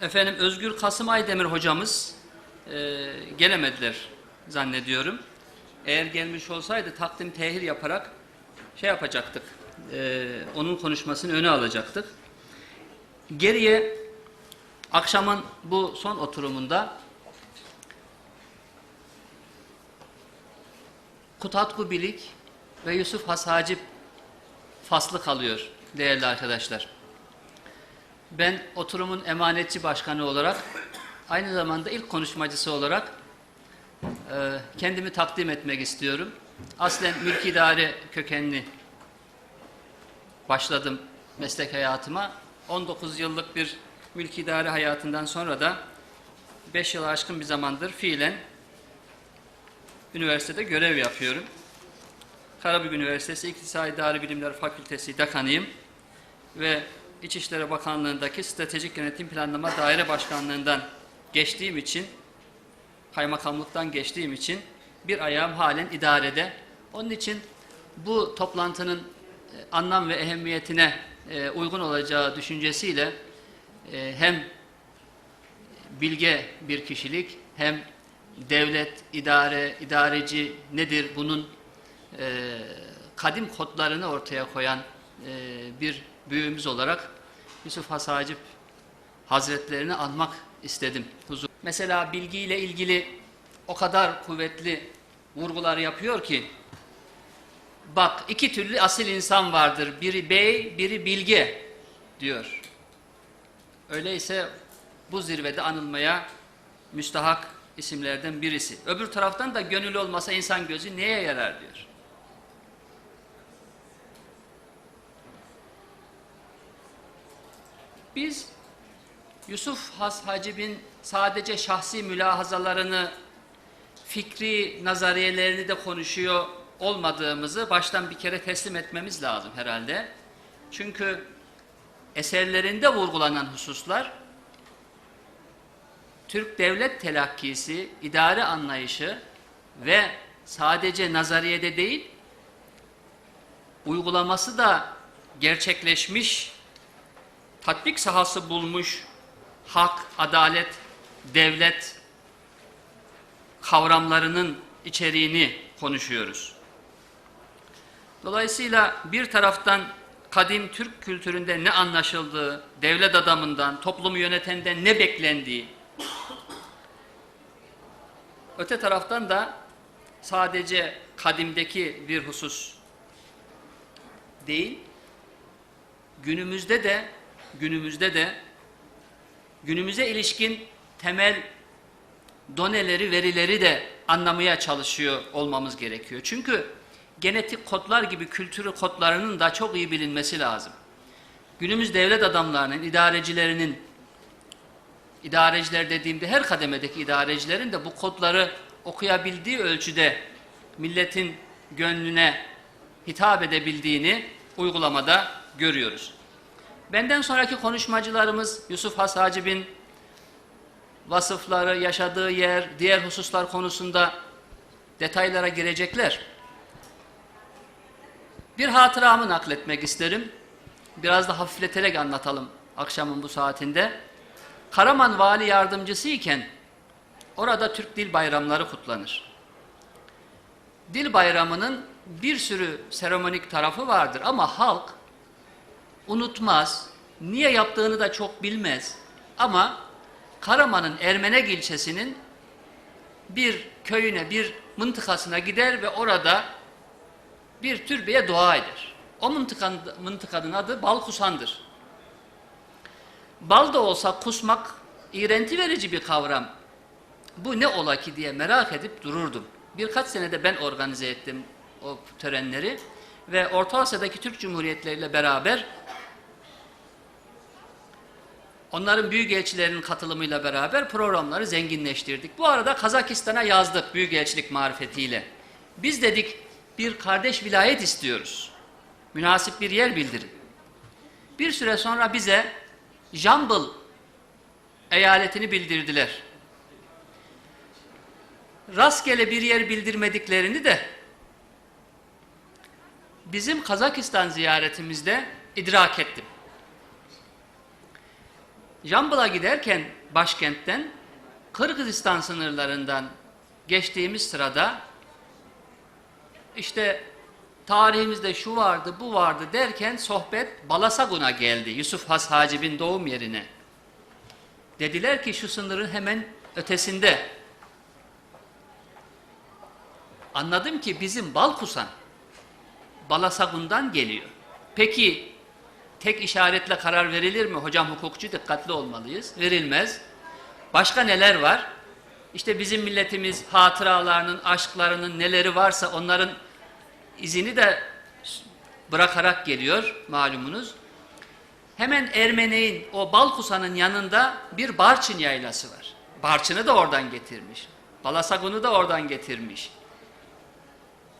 Efendim Özgür Kasım Aydemir hocamız e, gelemediler zannediyorum. Eğer gelmiş olsaydı takdim tehir yaparak şey yapacaktık. e, onun konuşmasını öne alacaktık. Geriye akşamın bu son oturumunda Kutatku Bilik ve Yusuf Hasacip faslı kalıyor değerli arkadaşlar. Ben oturumun emanetçi başkanı olarak aynı zamanda ilk konuşmacısı olarak e, kendimi takdim etmek istiyorum. Aslen mülk idare kökenli başladım meslek hayatıma. 19 yıllık bir mülk idare hayatından sonra da 5 yılı aşkın bir zamandır fiilen üniversitede görev yapıyorum. Karabük Üniversitesi İktisadi İdari Bilimler Fakültesi dekanıyım ve İçişleri Bakanlığı'ndaki Stratejik Yönetim Planlama Daire Başkanlığı'ndan geçtiğim için, kaymakamlıktan geçtiğim için bir ayağım halen idarede. Onun için bu toplantının e, anlam ve ehemmiyetine e, uygun olacağı düşüncesiyle e, hem bilge bir kişilik hem devlet, idare, idareci nedir bunun kadim kodlarını ortaya koyan bir büyüğümüz olarak Yusuf Hasacip Hazretlerini anmak istedim. Huzur. Mesela bilgiyle ilgili o kadar kuvvetli vurgular yapıyor ki bak iki türlü asil insan vardır. Biri bey, biri bilge diyor. Öyleyse bu zirvede anılmaya müstahak isimlerden birisi. Öbür taraftan da gönül olmasa insan gözü neye yarar diyor. Biz Yusuf Has Hacib'in sadece şahsi mülahazalarını, fikri nazariyelerini de konuşuyor olmadığımızı baştan bir kere teslim etmemiz lazım herhalde. Çünkü eserlerinde vurgulanan hususlar Türk devlet telakkisi, idare anlayışı ve sadece nazariyede değil, uygulaması da gerçekleşmiş, tatbik sahası bulmuş hak, adalet, devlet kavramlarının içeriğini konuşuyoruz. Dolayısıyla bir taraftan kadim Türk kültüründe ne anlaşıldığı, devlet adamından, toplumu yönetenden ne beklendiği, öte taraftan da sadece kadimdeki bir husus değil, günümüzde de günümüzde de günümüze ilişkin temel doneleri, verileri de anlamaya çalışıyor olmamız gerekiyor. Çünkü genetik kodlar gibi kültürü kodlarının da çok iyi bilinmesi lazım. Günümüz devlet adamlarının, idarecilerinin, idareciler dediğimde her kademedeki idarecilerin de bu kodları okuyabildiği ölçüde milletin gönlüne hitap edebildiğini uygulamada görüyoruz. Benden sonraki konuşmacılarımız Yusuf Has Hacib'in vasıfları, yaşadığı yer, diğer hususlar konusunda detaylara girecekler. Bir hatıramı nakletmek isterim. Biraz da hafifleterek anlatalım akşamın bu saatinde. Karaman vali yardımcısı iken orada Türk Dil Bayramları kutlanır. Dil bayramının bir sürü seremonik tarafı vardır ama halk unutmaz, niye yaptığını da çok bilmez. Ama Karaman'ın Ermenek ilçesinin bir köyüne, bir mıntıkasına gider ve orada bir türbeye dua eder. O mıntıkanın, mıntıkanın adı Balkusan'dır. Bal da olsa kusmak iğrenti verici bir kavram. Bu ne ola ki diye merak edip dururdum. Birkaç senede ben organize ettim o törenleri ve Orta Asya'daki Türk Cumhuriyetleriyle beraber Onların büyükelçilerinin katılımıyla beraber programları zenginleştirdik. Bu arada Kazakistan'a yazdık büyükelçilik marifetiyle. Biz dedik bir kardeş vilayet istiyoruz. Münasip bir yer bildirin. Bir süre sonra bize Jambıl eyaletini bildirdiler. Rastgele bir yer bildirmediklerini de bizim Kazakistan ziyaretimizde idrak ettim. Jambıl'a giderken başkentten Kırgızistan sınırlarından geçtiğimiz sırada işte tarihimizde şu vardı bu vardı derken sohbet Balasagun'a geldi. Yusuf Has Hacib'in doğum yerine. Dediler ki şu sınırın hemen ötesinde. Anladım ki bizim Balkusan Balasagun'dan geliyor. Peki tek işaretle karar verilir mi? Hocam hukukçu dikkatli olmalıyız. Verilmez. Başka neler var? İşte bizim milletimiz hatıralarının, aşklarının neleri varsa onların izini de bırakarak geliyor malumunuz. Hemen Ermeneğin o Balkusa'nın yanında bir Barçın yaylası var. Barçın'ı da oradan getirmiş. Balasagun'u da oradan getirmiş.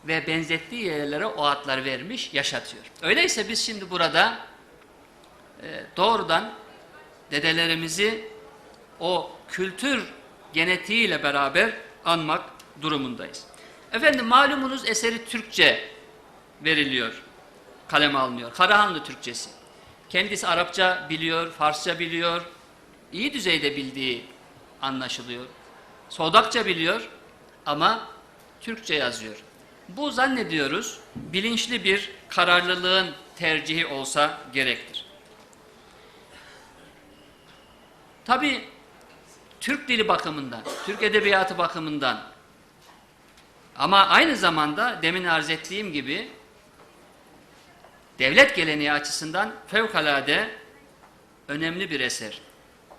Ve benzettiği yerlere o adlar vermiş, yaşatıyor. Öyleyse biz şimdi burada e, doğrudan dedelerimizi o kültür genetiğiyle beraber anmak durumundayız. Efendim malumunuz eseri Türkçe veriliyor, kaleme alınıyor. Karahanlı Türkçesi. Kendisi Arapça biliyor, Farsça biliyor, iyi düzeyde bildiği anlaşılıyor. Sodakça biliyor ama Türkçe yazıyor. Bu zannediyoruz bilinçli bir kararlılığın tercihi olsa gerektir. Tabi Türk dili bakımından, Türk edebiyatı bakımından ama aynı zamanda demin arz ettiğim gibi devlet geleneği açısından fevkalade önemli bir eser.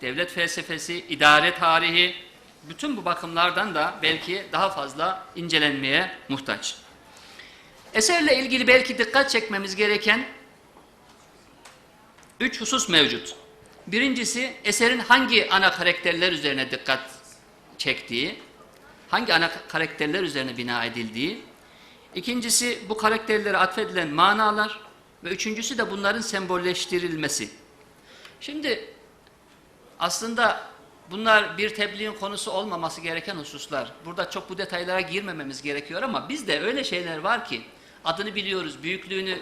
Devlet felsefesi, idare tarihi, bütün bu bakımlardan da belki daha fazla incelenmeye muhtaç. Eserle ilgili belki dikkat çekmemiz gereken üç husus mevcut. Birincisi eserin hangi ana karakterler üzerine dikkat çektiği, hangi ana karakterler üzerine bina edildiği. İkincisi bu karakterlere atfedilen manalar ve üçüncüsü de bunların sembolleştirilmesi. Şimdi aslında bunlar bir tebliğin konusu olmaması gereken hususlar. Burada çok bu detaylara girmememiz gerekiyor ama bizde öyle şeyler var ki adını biliyoruz, büyüklüğünü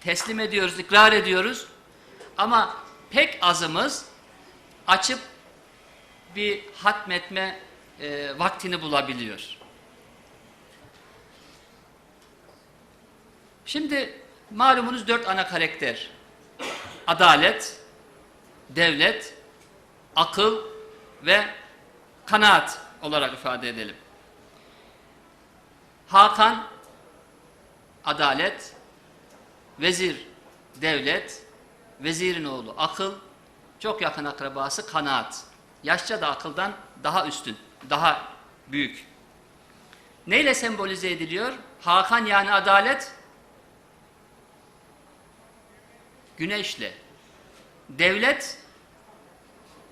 teslim ediyoruz, ikrar ediyoruz. Ama pek azımız açıp bir hatmetme e, vaktini bulabiliyor. Şimdi malumunuz dört ana karakter. Adalet, devlet, akıl ve kanaat olarak ifade edelim. Hakan, adalet, vezir, devlet, vezirin oğlu akıl, çok yakın akrabası kanaat. Yaşça da akıldan daha üstün, daha büyük. Neyle sembolize ediliyor? Hakan yani adalet, güneşle. Devlet,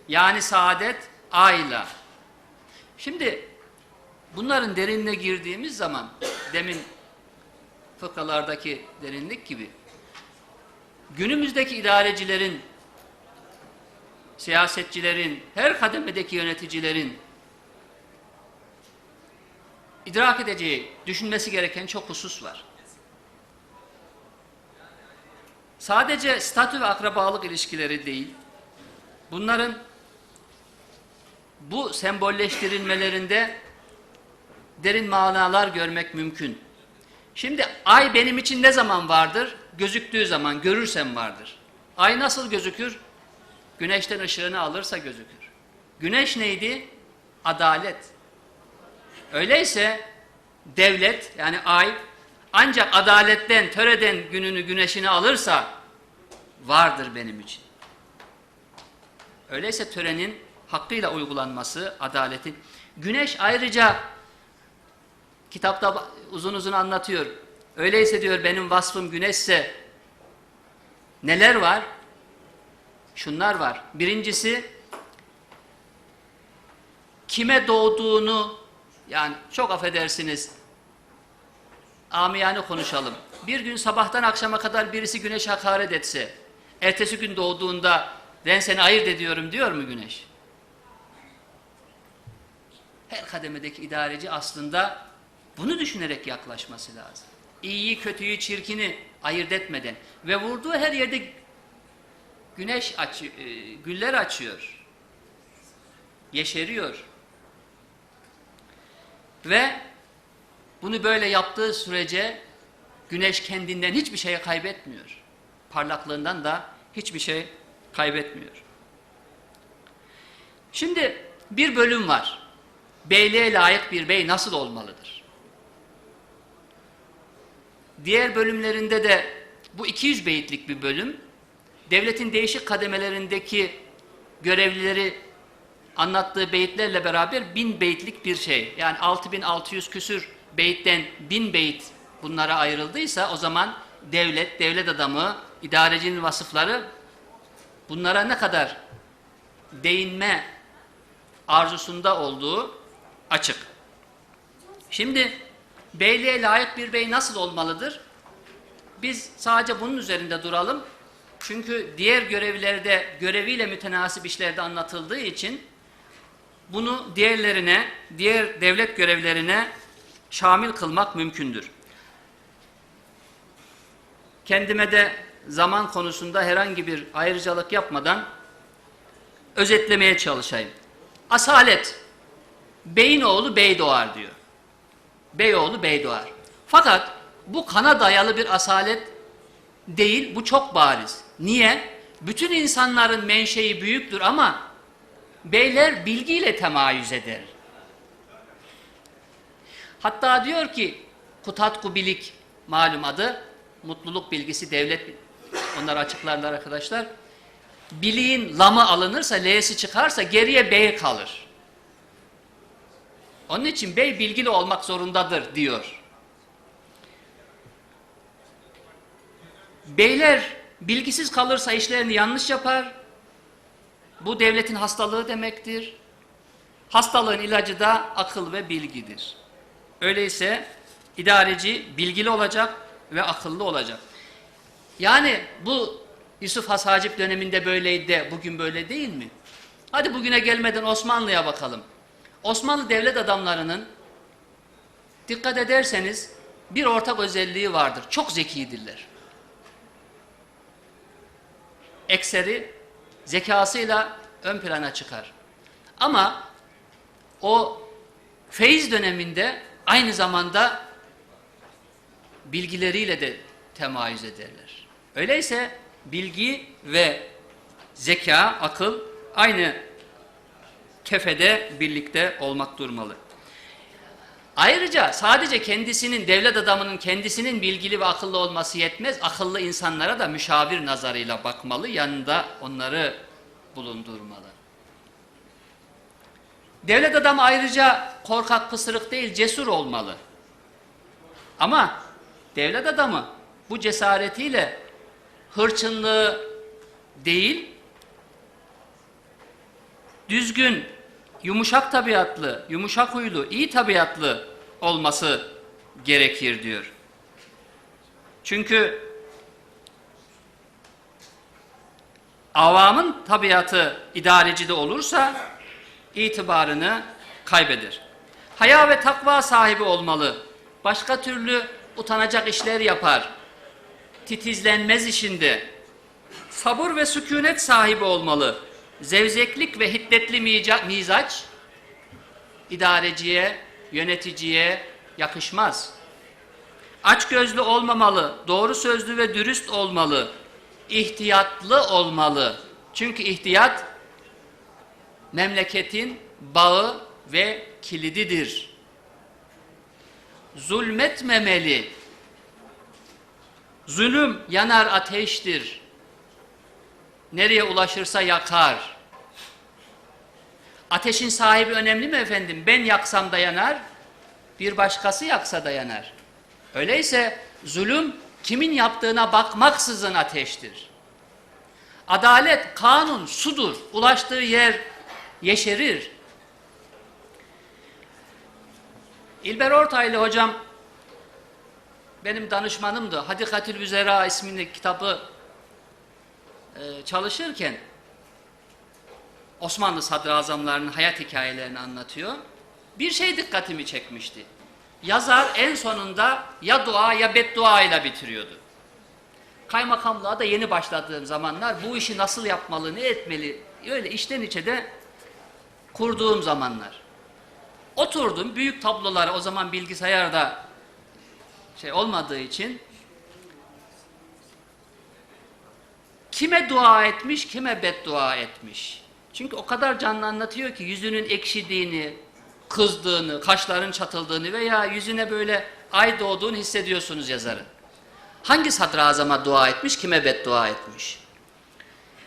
yani saadet, ayla. Şimdi bunların derinine girdiğimiz zaman, demin fıkralardaki derinlik gibi, günümüzdeki idarecilerin, siyasetçilerin, her kademedeki yöneticilerin idrak edeceği, düşünmesi gereken çok husus var. Sadece statü ve akrabalık ilişkileri değil, bunların bu sembolleştirilmelerinde derin manalar görmek mümkün. Şimdi ay benim için ne zaman vardır? Gözüktüğü zaman, görürsem vardır. Ay nasıl gözükür? Güneşten ışığını alırsa gözükür. Güneş neydi? Adalet. Öyleyse devlet yani ay ancak adaletten, töreden gününü, güneşini alırsa vardır benim için. Öyleyse törenin hakkıyla uygulanması, adaletin. Güneş ayrıca kitapta uzun uzun anlatıyor. Öyleyse diyor benim vasfım güneşse neler var? Şunlar var. Birincisi kime doğduğunu yani çok affedersiniz amiyane konuşalım. Bir gün sabahtan akşama kadar birisi güneş hakaret etse ertesi gün doğduğunda ben seni ayırt ediyorum diyor mu güneş? Her kademedeki idareci aslında bunu düşünerek yaklaşması lazım. İyiyi, kötüyü, çirkini ayırt etmeden ve vurduğu her yerde güneş açı, e, güller açıyor. Yeşeriyor. Ve bunu böyle yaptığı sürece güneş kendinden hiçbir şey kaybetmiyor. Parlaklığından da hiçbir şey kaybetmiyor. Şimdi bir bölüm var. Beyliğe layık bir bey nasıl olmalıdır? Diğer bölümlerinde de bu 200 beyitlik bir bölüm. Devletin değişik kademelerindeki görevlileri anlattığı beyitlerle beraber 1000 beyitlik bir şey. Yani 6600 küsür beyitten 1000 beyit bunlara ayrıldıysa o zaman devlet, devlet adamı, idarecinin vasıfları bunlara ne kadar değinme arzusunda olduğu açık. Şimdi beyliğe layık bir bey nasıl olmalıdır? Biz sadece bunun üzerinde duralım. Çünkü diğer görevlerde göreviyle mütenasip işlerde anlatıldığı için bunu diğerlerine, diğer devlet görevlerine şamil kılmak mümkündür. Kendime de zaman konusunda herhangi bir ayrıcalık yapmadan özetlemeye çalışayım. Asalet, beyin oğlu bey doğar diyor. Bey oğlu bey doğar. Fakat bu kana dayalı bir asalet değil, bu çok bariz. Niye? Bütün insanların menşei büyüktür ama beyler bilgiyle temayüz eder. Hatta diyor ki Kutatku Bilik malum adı, mutluluk bilgisi devlet, onları açıklarlar arkadaşlar. Biliğin lamı alınırsa, l'si çıkarsa geriye bey kalır. Onun için bey bilgili olmak zorundadır diyor. Beyler bilgisiz kalırsa işlerini yanlış yapar. Bu devletin hastalığı demektir. Hastalığın ilacı da akıl ve bilgidir. Öyleyse idareci bilgili olacak ve akıllı olacak. Yani bu Yusuf Has Hacip döneminde böyleydi de bugün böyle değil mi? Hadi bugüne gelmeden Osmanlı'ya bakalım. Osmanlı devlet adamlarının dikkat ederseniz bir ortak özelliği vardır. Çok zekidirler. Ekseri zekasıyla ön plana çıkar. Ama o feyiz döneminde aynı zamanda bilgileriyle de temayüz ederler. Öyleyse bilgi ve zeka, akıl aynı kefede birlikte olmak durmalı. Ayrıca sadece kendisinin, devlet adamının kendisinin bilgili ve akıllı olması yetmez. Akıllı insanlara da müşavir nazarıyla bakmalı, yanında onları bulundurmalı. Devlet adamı ayrıca korkak, pısırık değil, cesur olmalı. Ama devlet adamı bu cesaretiyle hırçınlığı değil, düzgün, yumuşak tabiatlı, yumuşak huylu, iyi tabiatlı olması gerekir diyor. Çünkü avamın tabiatı idareci de olursa itibarını kaybeder. Haya ve takva sahibi olmalı. Başka türlü utanacak işler yapar. Titizlenmez işinde. Sabır ve sükunet sahibi olmalı. Zevzeklik ve hiddetli mizaç idareciye, yöneticiye yakışmaz. Açgözlü olmamalı, doğru sözlü ve dürüst olmalı. İhtiyatlı olmalı. Çünkü ihtiyat memleketin bağı ve kilididir. Zulmetmemeli. Zulüm yanar ateştir. Nereye ulaşırsa yakar. Ateşin sahibi önemli mi efendim? Ben yaksam da yanar, bir başkası yaksa da yanar. Öyleyse zulüm kimin yaptığına bakmaksızın ateştir. Adalet, kanun, sudur. Ulaştığı yer yeşerir. İlber Ortaylı hocam benim danışmanımdı. Hadikatül Vüzera isminde kitabı e, çalışırken Osmanlı sadrazamlarının hayat hikayelerini anlatıyor. Bir şey dikkatimi çekmişti. Yazar en sonunda ya dua ya beddua ile bitiriyordu. kaymakamlığa da yeni başladığım zamanlar bu işi nasıl yapmalı, ne etmeli öyle içten içe de kurduğum zamanlar. Oturdum büyük tabloları o zaman bilgisayarda şey olmadığı için kime dua etmiş, kime beddua etmiş. Çünkü o kadar canlı anlatıyor ki yüzünün ekşidiğini, kızdığını, kaşların çatıldığını veya yüzüne böyle ay doğduğunu hissediyorsunuz yazarın. Hangi sadrazama dua etmiş, kime beddua etmiş?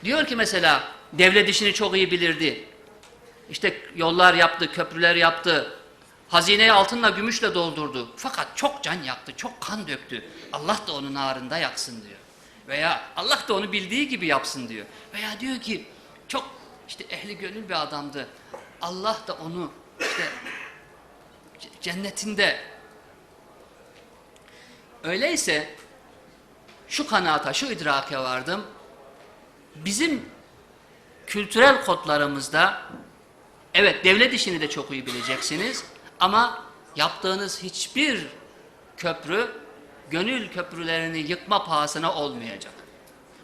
Diyor ki mesela devlet işini çok iyi bilirdi. İşte yollar yaptı, köprüler yaptı. Hazineyi altınla, gümüşle doldurdu. Fakat çok can yaktı, çok kan döktü. Allah da onun ağrında yaksın diyor. Veya Allah da onu bildiği gibi yapsın diyor. Veya diyor ki çok işte ehli gönül bir adamdı. Allah da onu işte cennetinde öyleyse şu kanaata, şu idrake vardım. Bizim kültürel kodlarımızda evet devlet işini de çok iyi bileceksiniz ama yaptığınız hiçbir köprü gönül köprülerini yıkma pahasına olmayacak.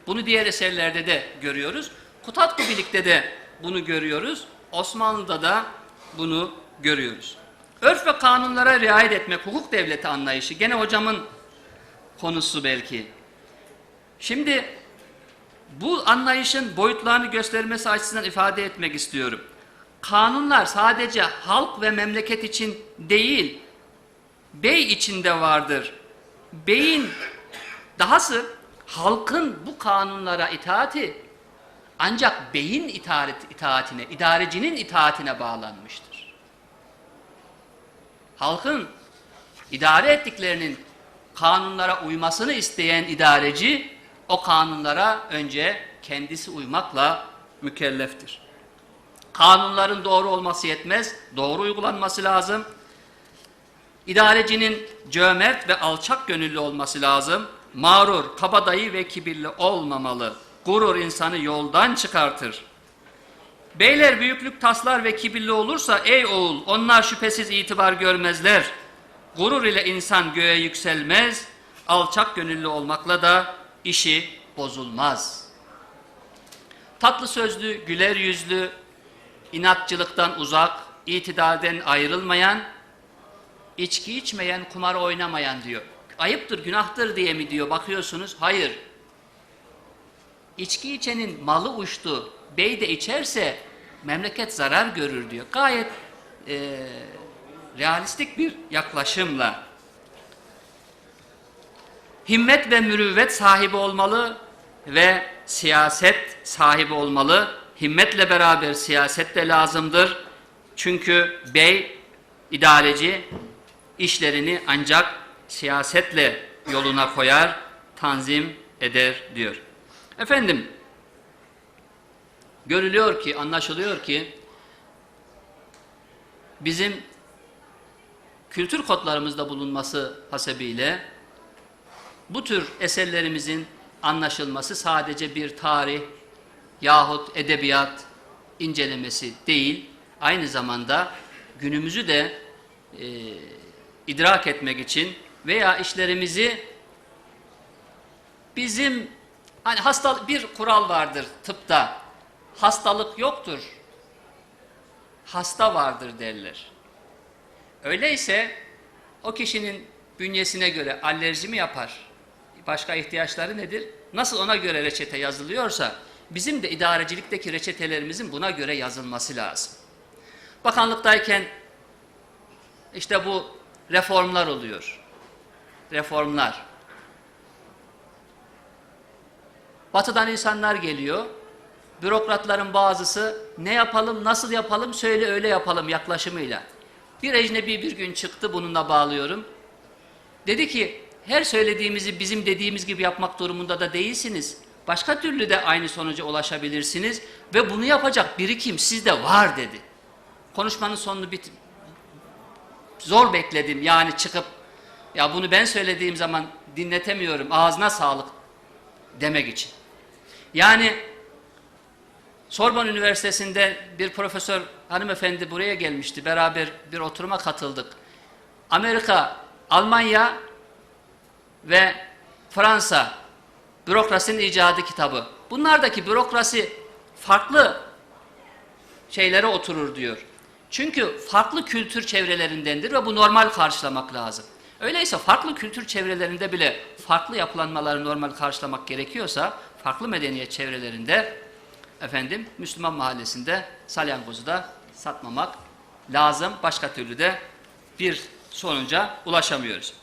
Bunu diğer eserlerde de görüyoruz. Kutatkubilik'te de bunu görüyoruz. Osmanlı'da da bunu görüyoruz. Örf ve kanunlara riayet etmek, hukuk devleti anlayışı. Gene hocamın konusu belki. Şimdi bu anlayışın boyutlarını göstermesi açısından ifade etmek istiyorum. Kanunlar sadece halk ve memleket için değil, bey içinde vardır. Beyin, dahası halkın bu kanunlara itaati ancak beyin itaat, itaatine, idarecinin itaatine bağlanmıştır. Halkın idare ettiklerinin kanunlara uymasını isteyen idareci o kanunlara önce kendisi uymakla mükelleftir. Kanunların doğru olması yetmez, doğru uygulanması lazım. İdarecinin cömert ve alçak gönüllü olması lazım. Mağrur, kabadayı ve kibirli olmamalı. Gurur insanı yoldan çıkartır. Beyler büyüklük taslar ve kibirli olursa ey oğul onlar şüphesiz itibar görmezler. Gurur ile insan göğe yükselmez, alçak gönüllü olmakla da işi bozulmaz. Tatlı sözlü, güler yüzlü, inatçılıktan uzak, itidalden ayrılmayan, içki içmeyen, kumar oynamayan diyor. Ayıptır, günahtır diye mi diyor bakıyorsunuz? Hayır. İçki içenin malı uçtu, bey de içerse memleket zarar görür diyor. Gayet e, realistik bir yaklaşımla. Himmet ve mürüvvet sahibi olmalı ve siyaset sahibi olmalı. Himmetle beraber siyaset de lazımdır. Çünkü bey, idareci işlerini ancak siyasetle yoluna koyar, tanzim eder diyor. Efendim, görülüyor ki, anlaşılıyor ki bizim kültür kodlarımızda bulunması hasebiyle bu tür eserlerimizin anlaşılması sadece bir tarih yahut edebiyat incelemesi değil, aynı zamanda günümüzü de e, idrak etmek için veya işlerimizi bizim hani hastalık bir kural vardır tıpta hastalık yoktur hasta vardır derler. Öyleyse o kişinin bünyesine göre alerji mi yapar? Başka ihtiyaçları nedir? Nasıl ona göre reçete yazılıyorsa bizim de idarecilikteki reçetelerimizin buna göre yazılması lazım. Bakanlıktayken işte bu reformlar oluyor. Reformlar. Batıdan insanlar geliyor. Bürokratların bazısı ne yapalım, nasıl yapalım, söyle öyle yapalım yaklaşımıyla. Bir ecnebi bir gün çıktı, bununla bağlıyorum. Dedi ki, her söylediğimizi bizim dediğimiz gibi yapmak durumunda da değilsiniz. Başka türlü de aynı sonuca ulaşabilirsiniz ve bunu yapacak birikim sizde var dedi. Konuşmanın sonunu bit zor bekledim yani çıkıp ya bunu ben söylediğim zaman dinletemiyorum ağzına sağlık demek için. Yani Sorbonne Üniversitesi'nde bir profesör hanımefendi buraya gelmişti. Beraber bir oturuma katıldık. Amerika, Almanya ve Fransa Bürokrasinin icadı kitabı. Bunlardaki bürokrasi farklı şeylere oturur diyor. Çünkü farklı kültür çevrelerindendir ve bu normal karşılamak lazım. Öyleyse farklı kültür çevrelerinde bile farklı yapılanmaları normal karşılamak gerekiyorsa farklı medeniyet çevrelerinde efendim Müslüman mahallesinde salyangozu da satmamak lazım. Başka türlü de bir sonuca ulaşamıyoruz.